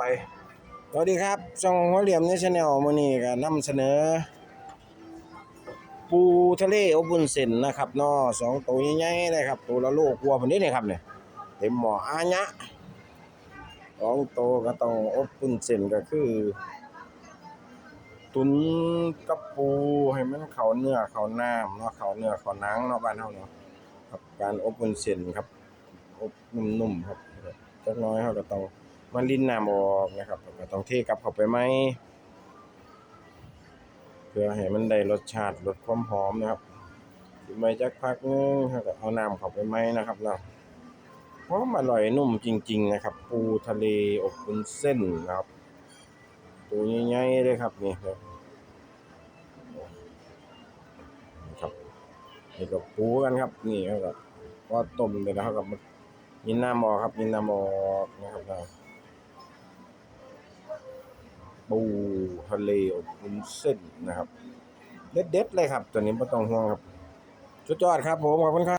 ไป สวัสดีครับช่องหัวเหลี่ยมในชาแนลมือนี้ก็นำเสนอ ปูทะเลอบบุญเส้นนะครับนาะสองตัวใหญ่ๆเลยครับ ตัวละโลกว่าพุ่นนี้นี่ครับเนี่ยเต็มหม้ออาญะสองตัวก็ต้องอบบุญเส้นก็คือ ตุนกับปูให้มันเขาเนื้อเข้าน้ำเนาะเขาเนื้อเขาหนังเนาะบ้านเฮาเนาะครับการอบบุญเส้นครับอบนุ่มๆครับจักน้อยเฮาก็ต้อง มันลิ้นน้ำออกนะครับก็ต้องเทกลับเข้าไปไหมเพื่อให้มันได้รสชาติลดความหอมนะครับไว้จักพักนึงก็เอาน้ำเข้าไปไหมนะครับเนาะหอมอร่อยนุ่มจริง ๆ นะครับ ปูทะเลอบวุ้นเส้นนะครับ ตัวใหญ่ๆเลยครับนี่ครับนี่ครับนี่ก็ปูกันครับ นี่เขาก็ก็ต้มเลยนะครับกับยินน้ำออกครับยินน้ำออกนะครับ ปูทะเลอบวุ้นเส้นนะครับ เด็ดๆเลยครับ ตัวนี้ไม่ต้องห่วงครับ สุดยอดครับผม ขอบคุณครับ